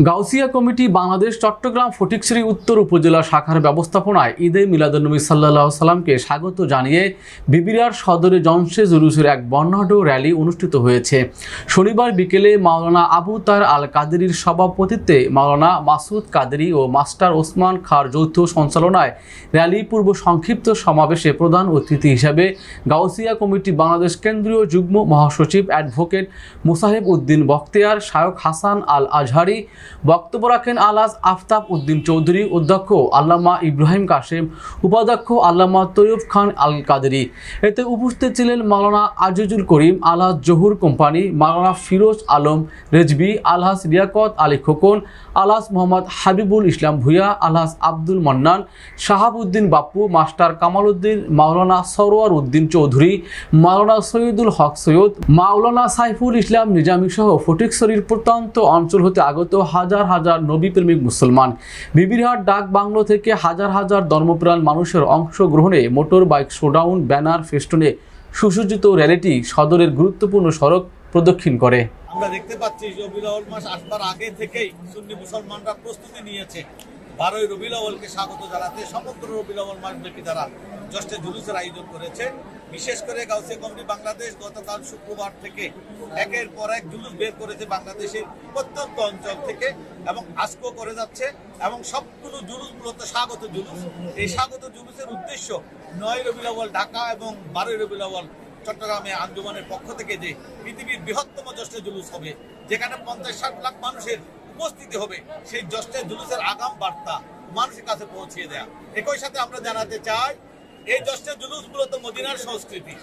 Gausia committee Bangladesh, Chattogram, Fatikchhari, উত্তর উপজেলা শাখার ব্যবস্থাপনায় ঈদে মিলাদুন্নবী সাল্লাহ সাল্লামকে স্বাগত জানিয়ে বিবিরার সদরে জনসে জুলুসের এক বর্ণাঢ্য র্যালি অনুষ্ঠিত হয়েছে। শনিবার বিকেলে মাওলানা আবু তার আল কাদেরির সভাপতিত্বে মাওলানা মাসুদ কাদেরি ও মাস্টার ওসমান খার যৌথ সঞ্চালনায় র্যালি পূর্ব সংক্ষিপ্ত সমাবেশে প্রধান অতিথি হিসেবে গাউসিয়া কমিটি বাংলাদেশ কেন্দ্রীয় যুগ্ম মহাসচিব অ্যাডভোকেট মুসাহেব উদ্দিন বখতিয়ার শায়ক হাসান আল আজহারি বক্তব্য রাখেন আলাস আফতাব উদ্দিন চৌধুরী, অধ্যক্ষ আল্লামা ইব্রাহিম কাশেম, উপাধ্যক্ষ আল্লামা তৈয়ব খান আল কাদেরি এতে উপস্থিত ছিলেন মাওলানা আজিজুল করিম, আলহাজ জহুর কোম্পানি, মাওলানা ফিরোজ আলম রেজবি, আলহাজ রিয়াকত আলী খোকন, আলহাজ মোহাম্মদ হাবিবুল ইসলাম ভুইয়া, আলহাজ আব্দুল মান্নান, শাহাবুদ্দিন বাপ্পু, মাস্টার কামাল উদ্দিন মাওলানা সরোয়ার উদ্দিন চৌধুরী, মাওলানা সৈয়দুল হক সৈয়দ, মাওলানা সাইফুল ইসলাম নিজামী সহ ফটিকছড়ির প্রত্যন্ত অঞ্চল হতে আগত হাজার হাজার নবীপ্রেমিক মুসলমান। বিবিরহাট ডাক বাংলো থেকে হাজার হাজার ধর্মপ্রাণ মানুষের অংশগ্রহণে মোটর বাইক শোডাউন ব্যানার ফেস্টুনে সুসজ্জিত র্যালিটি সদরের গুরুত্বপূর্ণ সড়ক প্রদক্ষিণ করে। আমরা দেখতে পাচ্ছি রবিউল মাস আসবার আগে থেকেই সুন্নি মুসলমানরা প্রস্তুতি নিয়েছে। বারোই রবিউল আউয়ালকে স্বাগত জানাতে সমগ্র রবিউল মাস ব্যাপী তারা জষ্টে জুলুসের আয়োজন করেছে। বিশেষ করে গাউসিয়া কমিটি বাংলাদেশ গতকাল শুক্রবার থেকে একের পর এক জুলুস বের করেছে বাংলাদেশের প্রত্যন্ত অঞ্চল থেকে এবং আজকেও করে যাচ্ছে এবং সবগুলো জুলুস মূলত স্বাগত জুলুস। এই স্বাগত জুলুসের উদ্দেশ্য নয় রবিউল আউয়াল ঢাকা এবং বারোই রবিউল আউয়াল চট্টগ্রামে আঞ্জুমানের পক্ষ থেকে যে পৃথিবীর বৃহত্তম জশ্নে জুলুস হবে, যেখানে পঞ্চাশ ষাট লাখ মানুষের উপস্থিতি হবে, সেই জশ্নে জুলুসের আগাম বার্তা মানুষের কাছে পৌঁছিয়ে দেয়া। একই সাথে আমরা জানাতে চাই এই জশ্নে জুলুস মূলত মদিনার সংস্কৃতি।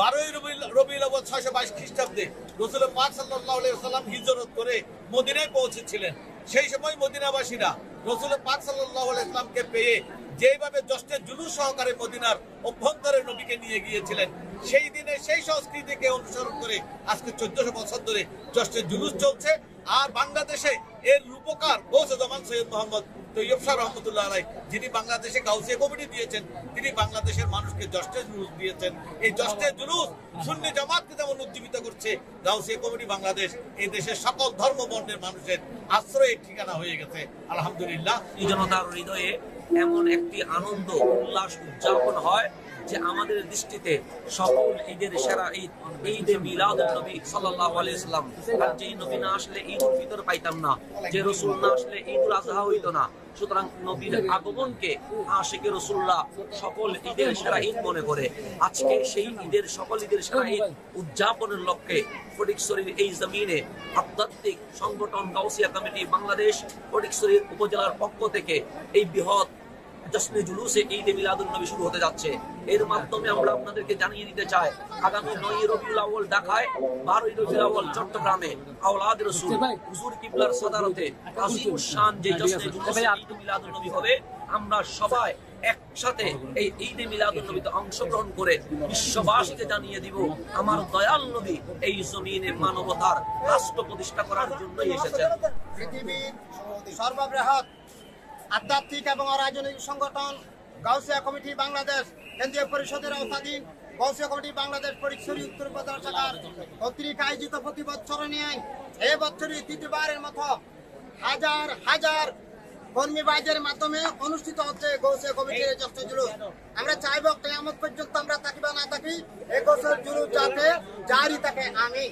বারোই রবিউল আউয়াল ছয়শো বাইশ খ্রিস্টাব্দে রসুল পাক সাল্লাম হিজরত করে মদিনায় পৌঁছেছিলেন। সেই সময় মদিনাবাসীরা রসুল পাক সাল্লাহ ইসলামকে পেয়ে যেভাবে জশ্নের জুলুস সহকারে মদিনার অভ্যন্তরে নবীকে নিয়ে গিয়েছিলেন, সেই দিনে সেই সংস্কৃতিকে অনুসরণ করে আজকে চোদ্দশো বছর ধরে জশ্নের জুলুস চলছে। আর বাংলাদেশে এর রূপকার গৌসে জামান সৈয়দ মোহাম্মদ তৈয়ব শাহ রহমতুল্লাহ আলাই, যিনি বাংলাদেশে গাউসিয়া কমিটি দিয়েছেন, তিনি বাংলাদেশের মানুষকে জশ্নের জুলুস দিয়েছেন। এই জশ্নের জুলুস সুন্নি জামাতকে যেমন উজ্জীবিত করছে, গাউসিয়া কমিটি বাংলাদেশ এই দেশের সকল ধর্ম বর্ণের মানুষের আশ্রয়ের ঠিকানা হয়ে গেছে। আলহামদুলিল্লাহ। এই জনতার হৃদয়ে এমন একটি আনন্দ, উল্লাস, উদযাপন হয় যে আমাদের দৃষ্টিতে সকল ঈদের সেরা ঈদ ঈদে মিলাদ নবী সাল্লাহ আর যেই নবী না আসলে ঈদ ফিতর পাইতাম না। যে রসুল না আসলে ঈদুল আজহা হইত না। সুতরাং নবীর আগমনকে আশেকে রসুল্লাহ সকল ঈদের সেরা ঈদ মনে করে। আজকে সেই ঈদের, সকল ঈদের সেরা ঈদ উদযাপনের লক্ষ্যে ফটিকশরীর এই জমিনে আধ্যাত্মিক সংগঠন গাউসিয়া কমিটি বাংলাদেশ ফটিকশরীর উপজেলার পক্ষ থেকে এই বৃহৎ জশ্নে জুলুসে ঈদে মিলাদুল নবী শুরু হতে যাচ্ছে। এর মাধ্যমে আমরা আপনাদেরকে জানিয়ে দিতে চাই আগামী নয় রবিউল আউয়াল ঢাকায় বারোই রবিউল আউয়াল চট্টগ্রামে আওলাদ রসুল হুজুর কিবলার সাদারতে আজিম শান যে জশ্নে জুলুসে ঈদ মিলাদুল নবী হবে আমরা সবাই একসাথে এই ঈদে মিলাদুল নবীতে অংশগ্রহণ করে বিশ্ববাসীকে জানিয়ে দিব আমার দয়াল নবী এই জমিনে মানবতার রাষ্ট্র প্রতিষ্ঠা করার জন্যই এসেছেন। পৃথিবীর সর্ববৃহৎ আধ্যাত্মিক এবং অরাজনৈতিক সংগঠন গাউসিয়া কমিটি বাংলাদেশ, কেন্দ্রীয় পরিষদের আওতাধীন গাউসিয়া কমিটি বাংলাদেশ পরিচ্ছরি উত্তর উপজেলা শাখার কর্তৃক আয়োজিত প্রতি বছরে এ বছরই তৃতীয়বারের মতো হাজার হাজার কর্মী বাইদের মাধ্যমে অনুষ্ঠিত হচ্ছে গৌসিয়া কমিটির জ্যেষ্ঠ জুলুস। আমরা চাইব কেয়ামত পর্যন্ত আমরা থাকি বা না থাকি এই গৌসের জুলুস যাতে জারি থাকে আমি।